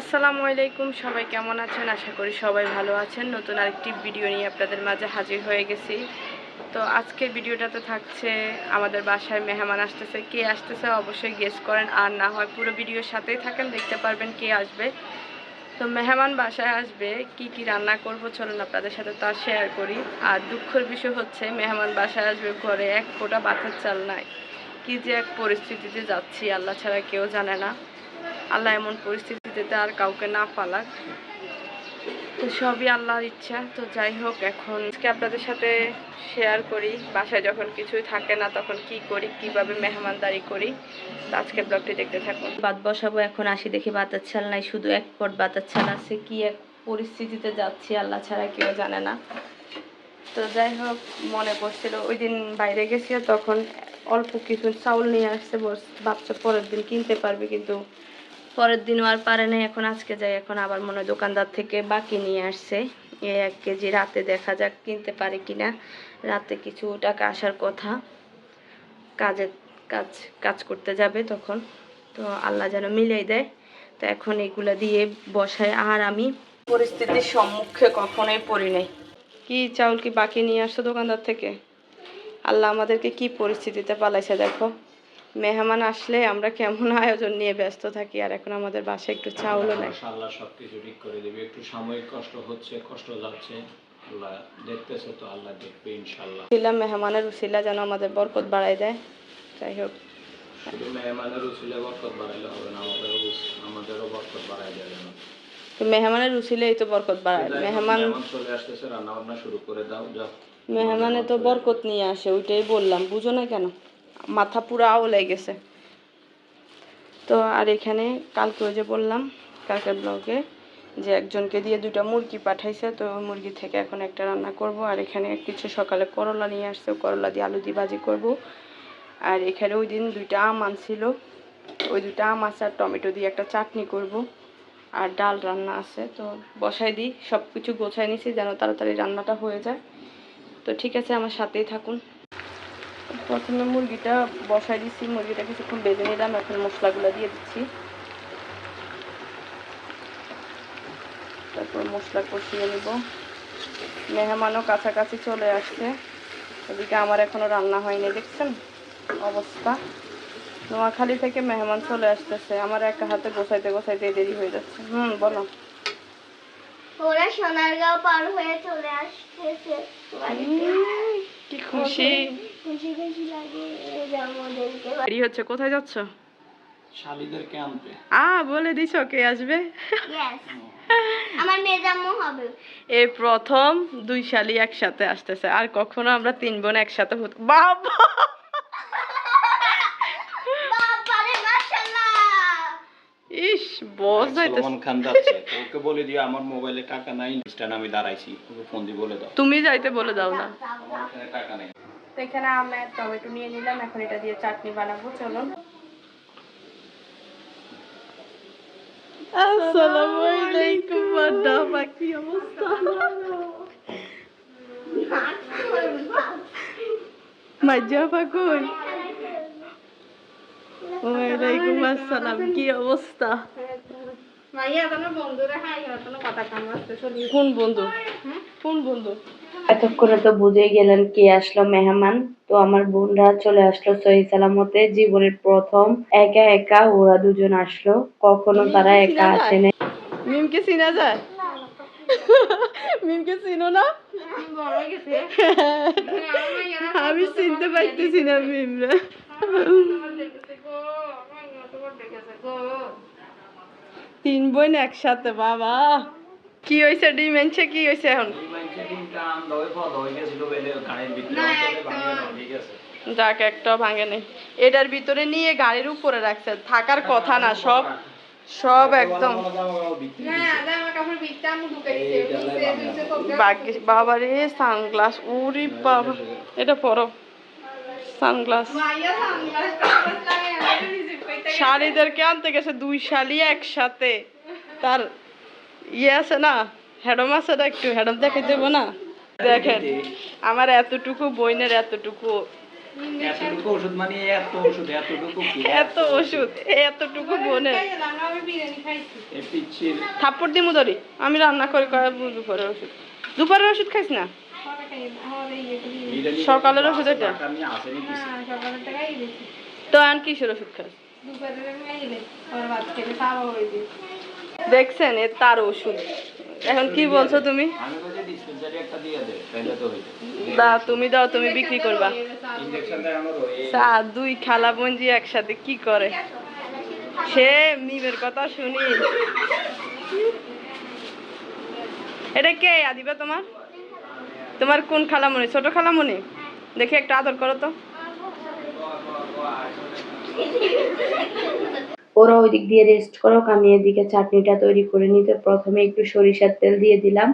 আসসালামু আলাইকুম, সবাই কেমন আছেন? আশা করি সবাই ভালো আছেন। নতুন আরেকটি ভিডিও নিয়ে আপনাদের মাঝে হাজির হয়ে গেছি। তো আজকের ভিডিওটাতে থাকছে আমাদের বাসায় মেহমান আসতেছে। কে আসতেছে অবশ্যই গেস করেন। আর না হয় পুরো ভিডিওর সাথেই থাকেন, দেখতে পারবেন কে আসবে। তো মেহমান বাসায় আসবে, কি কি রান্না করব চলুন আপনাদের সাথে তা শেয়ার করি। আর দুঃখের বিষয় হচ্ছে, মেহমান বাসায় আসবে ঘরে এক ফোঁটা বাতার চাল নাই। কি যে এক পরিস্থিতিতে যাচ্ছি, আল্লাহ ছাড়া কেউ জানে না। আল্লাহ এমন পরিস্থিতিতে আর কাউকে না পালাক তো সবই আল্লাহর ইচ্ছা। তো যাই হোক এখন আজকে আপনাদের সাথে শেয়ার করি। বাসায় যখন কিছুই থাকে না তখন কি করি কীভাবে মেহমানদারি করি তো আজকের ব্লগটি দেখতে থাকুন। বাদ বসাবো এখন আসি দেখি বাতার ছাল নাই শুধু এক পট বাতার ছাল আছে কি এক পরিস্থিতিতে যাচ্ছি আল্লাহ ছাড়া কেউ জানে না। তো যাই হোক মনে পড়ছিল ওই দিন বাইরে গেছি তখন অল্প কিছু চাউল নিয়ে আসছে ভাবছে পরের দিন কিনতে পারবে কিন্তু পরের দিনও আর পারে নাই, এখন আজকে যাই, এখন আবার মনে হয় দোকানদার থেকে বাকি নিয়ে আসছে। এই এক কেজি রাতে দেখা যাক কিনতে পারে কিনা। রাতে কিছু টাকা আসার কথা। কাজে, কাজ কাজ করতে যাবে তখন। তো আল্লাহ যেন মিলাই দেয়। তো এখন এগুলো দিয়ে বসায়, আর আমি পরিস্থিতির সম্মুখে কখনোই পড়ি নাই। কি চাউল কি বাকি নিয়ে আসছো দোকানদার থেকে? আল্লাহ আমাদেরকে কি পরিস্থিতিতে পালাইছে দেখো। মেহমান আসলে আমরা কেমন আয়োজন নিয়ে ব্যস্ত থাকি আর এখন আমাদের বাসায় একটু চাউলও নেই আল্লাহ সবকিছু ঠিক করে দেবে। একটু সাময়িক কষ্ট হচ্ছে কষ্ট যাচ্ছে। আল্লাহ দেখতেছে তো আল্লাহ দেখবে ইনশাল্লাহ উসিলা মেহমানের উসিলা যেন আমাদের বরকত বাড়াই দেয়। যাই হোক। শুধু মেহমানের উচিলে বরকত বাড়াইলে হবে না আমাদেরও উস- আমাদেরও বরকত বাড়াই দেবে না তো মেহমানের উসিলেই তো বরকত বাড়ায়। মেহমান চলে আসতেছে রান্না বান্না শুরু করে দাও যাও। মেহমানে তো বরকত নিয়ে আসে ওইটাই বললাম বুঝো না কেন? মাথা পুরো আওলাই গেছে তো আর এখানে কালকে ওই যে বললাম, কালকের ব্লগে যে একজনকে দিয়ে দুটো মুরগি পাঠাইছে, তো মুরগি থেকে এখন একটা রান্না করব। আর এখানে কিছু সকালে করলা নিয়ে আসছে করলা দিয়ে আলু দিয়ে ভাজি করব। আর এখানে ওই দিন দুইটা আম আনছিল। ওই দুইটা আম আছে আর টমেটো দিয়ে একটা চাটনি করব। আর ডাল রান্না আছে, তো বসাই দিই। সব কিছু গোছাই নিছি যেন তাড়াতাড়ি রান্নাটা হয়ে যায়। তো ঠিক আছে, আমার সাথেই থাকুন। প্রথমে মুরগিটা বসাই দিচ্ছি মুরগিটা কিছুক্ষণ বেজে নিলাম এখন মশলাগুলো দিয়ে দিচ্ছি। তারপর মশলা কষিয়ে নিব। মেহমানও কাছাকাছি চলে আসছে। এদিকে আমার এখনও রান্না হয়নি দেখছেন অবস্থা? নোয়াখালী থেকে মেহমান চলে আসতেছে আমার একা হাতে গোছাইতে গোছাইতে দেরি হয়ে যাচ্ছে। হুম বলো। ওরা সোনারগাঁও পার হয়ে চলে আসতেছে। কি খুশি। খুশি খুশি লাগে যাব ওদেরকে দেরি হচ্ছে কোথায় যাচ্ছ? শালিদেরকে আনতে। আ বলে দিছ কে আসবে? Yes. আমার হবে। এই প্রথম দুই শালি একসাথে আসতেছে আর কখনো আমরা তিন বোন একসাথে হতো বাবা! ইস বস যাইতেছে। খান যাচ্ছে ওকে বলে দিও আমার মোবাইলে টাকা নাই আমি দাঁড়াইছি ফোন দিয়ে বলে দাও। তুমি যাইতে বলে দাও না। আমার টাকা নেই। তো এখানে আমি টমেটো নিয়ে নিলাম এখন এটা দিয়ে চাটনি বানাবো চলুন। আসসালামু আলাইকুম বাড্ডা বাকি অবস্থা? মাজা পাকুন ওয়ালাইকুম আসসালাম কি অবস্থা? কোন বন্ধু? কোন বন্ধু? এতক্ষণে তো বুঝে গেলেন কে আসলো মেহমান। তো আমার বোনরা চলে আসলো সহি সালামতে। জীবনের প্রথম একা একা ওরা দুজন আসলো। কখনো তারা একা আসে না মিমকে চিনা যায়? মিমকে চিনো না? আমি চিনতে পারতেছি না মিমরা। তিন বোন একসাথে বাবা। কি হয়েছে ডিম আনছে কি হয়েছে এখন? যাক একটাও ভাঙে নেই এটার ভিতরে নিয়ে গাড়ির উপরে রাখছে থাকার কথা না সব সব একদম। বাবারে সানগ্লাস উরি বাবা। এটা পরো। সানগ্লাস। শাড়িদেরকে আনতে গেছে দুই শালি একসাথে। তার ইয়ে আছে না হ্যাডম আছে না একটু হ্যাডম দেখে দেবো না? দেখেন আমার এতটুকু বইনের এতটুকু এতটুকু ওষুধ মানে এত ওষুধ এতটুকু কি? এত ওষুধ এতটুকু বনে থাপ্পড় দিমু ধরি আমি রান্না করে দুপুরের ওষুধ। দুপুরের ওষুধ খাইস না? সকালের ওষুধ এটা? কিছু। তো আন কিসের ওষুধ খাস? দেখছেন, এ তার ওষুধ। এখন কি বলছো তুমি? তুমি দাও, তুমি বিক্রি করবা। দুই খালা বঞ্জি একসাথে, কি করে? সে মিমের কথা শুনি। এটা কে, আদিবা তোমার? তোমার কোন খালামণি? ছোট খালামণি? দেখে একটা আদর করো তো। ওরা ওই দিক দিয়ে রেস্ট করুক আমি এদিকে চাটনিটা তৈরি করে নিতে প্রথমে একটু সরিষার তেল দিয়ে দিলাম।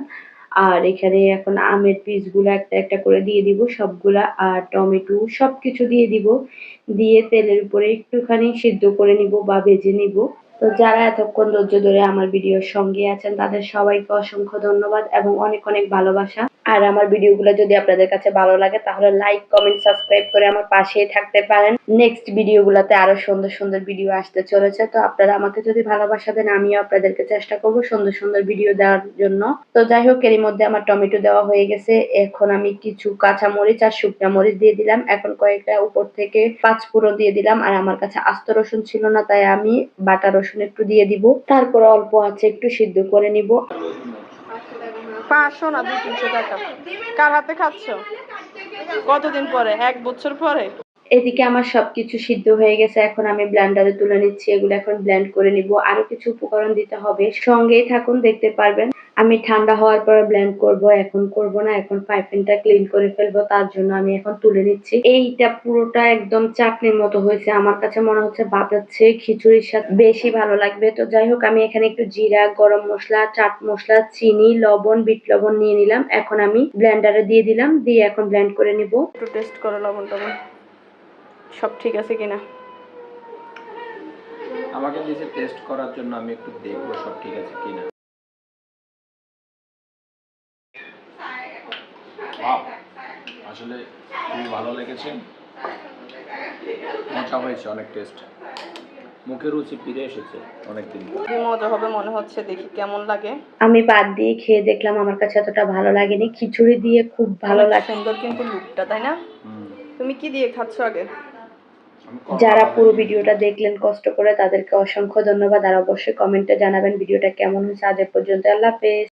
আর এখানে এখন আমের পিসগুলো একটা একটা করে দিয়ে দিব, সবগুলা। আর টমেটো সব কিছু দিয়ে দিব। দিয়ে তেলের উপরে একটুখানি সিদ্ধ করে নিব বা ভেজে নিব। তো যারা এতক্ষণ ধৈর্য ধরে আমার ভিডিওর সঙ্গে আছেন, তাদের সবাইকে অসংখ্য ধন্যবাদ এবং অনেক অনেক ভালোবাসা। আর আমার ভিডিওগুলো যদি আপনাদের কাছে ভালো লাগে, তাহলে লাইক কমেন্ট সাবস্ক্রাইব করে আমার পাশেই থাকতে পারেন। নেক্সট ভিডিওগুলোতে আরও সুন্দর সুন্দর ভিডিও আসতে চলেছে। তো আপনারা আমাকে যদি ভালোবাসা দেন, আমিও আপনাদেরকে চেষ্টা করব সুন্দর সুন্দর ভিডিও দেওয়ার জন্য। তো যাই হোক, এরই মধ্যে আমার টমেটো দেওয়া হয়ে গেছে। এখন আমি কিছু কাঁচা মরিচ আর শুকনো মরিচ দিয়ে দিলাম। এখন কয়েকটা উপর থেকে পাঁচ ফোড়ন দিয়ে দিলাম। আর আমার কাছে আস্ত রসুন ছিল না, তাই আমি বাটা রসুন একটু দিয়ে দিব। তারপর অল্প আছে, একটু সিদ্ধ করে নিব। পাঁচশো না দুই তিনশো টাকা? কার হাতে খাচ্ছ? কতদিন পরে? এক বছর পরে? এদিকে আমার সবকিছু সিদ্ধ হয়ে গেছে, এখন আমি ব্লেন্ডারে তুলে নিচ্ছি, এগুলো এখন ব্লেন্ড করে নিব। আরও কিছু উপকরণ দিতে হবে, সঙ্গেই থাকুন, দেখতে পারবেন। আমি ঠান্ডা হওয়ার পরে ব্লেন্ড করব, এখন করব না, এখন পাইপিংটা ক্লিন করে ফেলব, তার জন্য আমি এখন তুলে নিচ্ছি। এইটা পুরোটা একদম চাটনির মতো হয়েছে, আমার কাছে মনে হচ্ছে চেয়ে খিচুড়ির সাথে বেশি ভালো লাগবে। তো যাই হোক, আমি এখানে একটু জিরা, গরম মশলা, চাট মশলা, চিনি, লবণ, বিট লবণ নিয়ে নিলাম। এখন আমি ব্লেন্ডারে দিয়ে দিলাম, দিয়ে এখন ব্লেন্ড করে নিব। একটু টেস্ট করো লবণ টবণ। সব ঠিক আছে কিনা? আমাকে দিয়েছে টেস্ট করার জন্য আমি একটু দেখব সব ঠিক আছে কিনা। আসলে খুবই ভালো লেগেছে। মজা হয়েছে অনেক টেস্ট মুখে রুচি ফিরে এসেছে অনেকদিন। মজা হবে মনে হচ্ছে দেখি কেমন লাগে। আমি বাদ দিয়ে খেয়ে দেখলাম আমার কাছে এতটা ভালো লাগেনি। খিচুড়ি দিয়ে খুব ভালো লাগে। সুন্দর কিন্তু লুকটা তাই না? তুমি কি দিয়ে খাচ্ছ আগে? যারা পুরো। ভিডিওটা দেখলেন কষ্ট করে তাদেরকে অসংখ্য ধন্যবাদ, আর অবশ্যই কমেন্টে জানাবেন ভিডিওটা কেমন হয়েছে আজ পর্যন্ত আল্লাহ হাফেজ